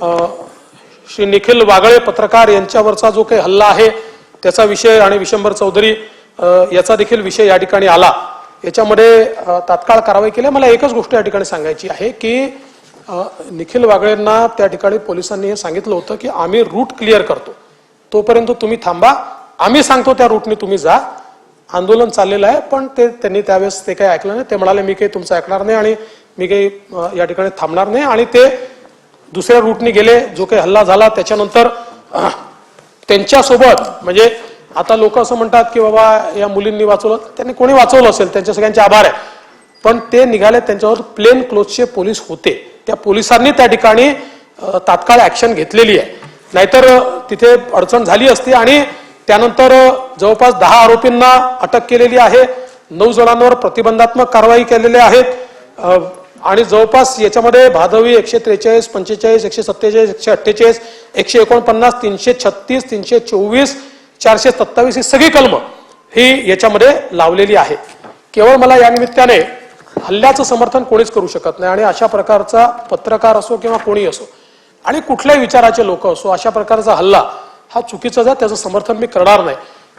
श्री निखिल वागळे पत्रकार यांच्यावरचा जो काही हल्ला आहे त्याचा विषय आणि विशंभर चौधरी याचा देखील विषय या ठिकाणी आला. याच्यामध्ये तात्काळ कारवाई केली. मला एकच गोष्ट या ठिकाणी सांगायची आहे की निखिल वागळेंना त्या ठिकाणी पोलिसांनी हे सांगितलं होतं की आम्ही रूट क्लिअर करतो. तोपर्यंत तुम्ही थांबा. आम्ही सांगतो त्या रूटने तुम्ही जा. आंदोलन चाललेलं आहे पण ते त्यांनी त्यावेळेस ते काही ऐकलं नाही. ते म्हणाले मी काही तुमचं ऐकणार नाही आणि मी काही या ठिकाणी थांबणार नाही. आणि ते दुसऱ्या रूटने गेले जो काही हल्ला झाला त्याच्यानंतर त्यांच्यासोबत म्हणजे आता लोक असं म्हणतात की बाबा या मुलींनी वाचवलं त्यांनी कोणी वाचवलं असेल? त्यांच्या सगळ्यांचे आभार आहे. पण ते निघाले त्यांच्यावर प्लेन क्लोथचे पोलीस होते. त्या पोलिसांनी त्या ठिकाणी तात्काळ ऍक्शन घेतलेली आहे. नाहीतर तिथे अडचण झाली असती आणि त्यानंतर जवळपास दहा आरोपींना अटक केलेली आहे. नऊ जणांवर प्रतिबंधात्मक कारवाई केलेल्या आहेत आणि जवळपास याच्यामध्ये भादवी एकशे त्रेचाळीस पंचेचाळीस एकशे सत्तेचाळीस एकशे अठ्ठेचाळीस एकशे एकोणपन्नास तीनशे छत्तीस तीनशे चोवीस चारशे सत्तावीस ही सगळी कलम ही याच्यामध्ये लावलेली आहे. केवळ मला या निमित्ताने हल्ल्याचं समर्थन कोणीच करू शकत नाही आणि अशा प्रकारचा पत्रकार असो किंवा कोणी असो आणि कुठल्याही विचाराचे लोक असो अशा प्रकारचा हल्ला हा चुकीचा जा त्याचं समर्थन मी करणार नाही.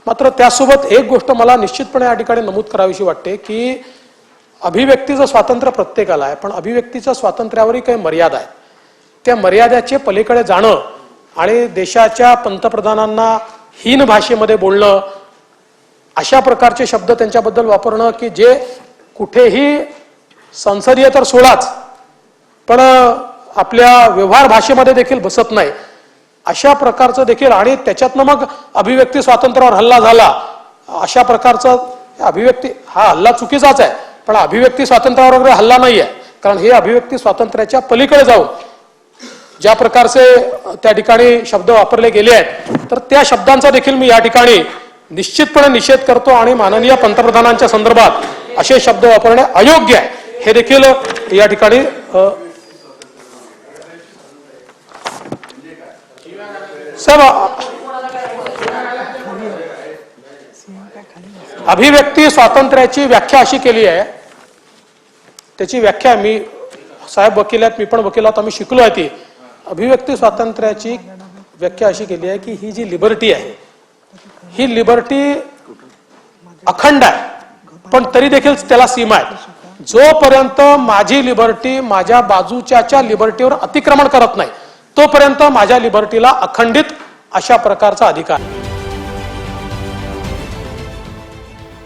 मात्र त्यासोबत एक गोष्ट मला निश्चितपणे या ठिकाणी नमूद करावीशी वाटते की अभिव्यक्तीचं स्वातंत्र्य प्रत्येकाला आहे पण अभिव्यक्तीच्या स्वातंत्र्यावरही काही मर्यादा आहे त्या मर्यादेचे पलीकडे जाणं आणि देशाच्या पंतप्रधानांना हीन भाषेमध्ये बोलणं अशा प्रकारचे शब्द त्यांच्याबद्दल वापरणं की जे कुठेही संसदीय तर सोडाच पण आपल्या व्यवहार भाषेमध्ये देखील बसत नाही. अशा प्रकारचं देखील आणि त्याच्यातनं मग अभिव्यक्ती स्वातंत्र्यावर हल्ला झाला अशा प्रकारचा अभिव्यक्ती हा हल्ला चुकीचाच आहे. पण अभिव्यक्ती स्वातंत्र्यावर वगैरे हल्ला नाही आहे कारण हे अभिव्यक्ती स्वातंत्र्याच्या पलीकडे जाऊन ज्या प्रकारचे त्या ठिकाणी शब्द वापरले गेले आहेत तर त्या शब्दांचा देखील मी या ठिकाणी निश्चितपणे निषेध करतो आणि माननीय पंतप्रधानांच्या संदर्भात असे शब्द वापरणे अयोग्य आहे. हे देखील या ठिकाणी सर अभिव्यक्ती स्वातंत्र्याची व्याख्या अशी केली आहे त्याची व्याख्या मी साहेब वकील आहेत मी पण वकील आहोत आम्ही शिकलो आहे ती. अभिव्यक्ती स्वातंत्र्याची व्याख्या अशी केली आहे की ही जी लिबर्टी आहे ही लिबर्टी अखंड आहे पण तरी देखील त्याला सीमा आहे. जोपर्यंत माझी लिबर्टी माझ्या बाजूच्या लिबर्टीवर अतिक्रमण करत नाही तोपर्यंत माझ्या लिबर्टीला अखंडित अशा प्रकारचा अधिकार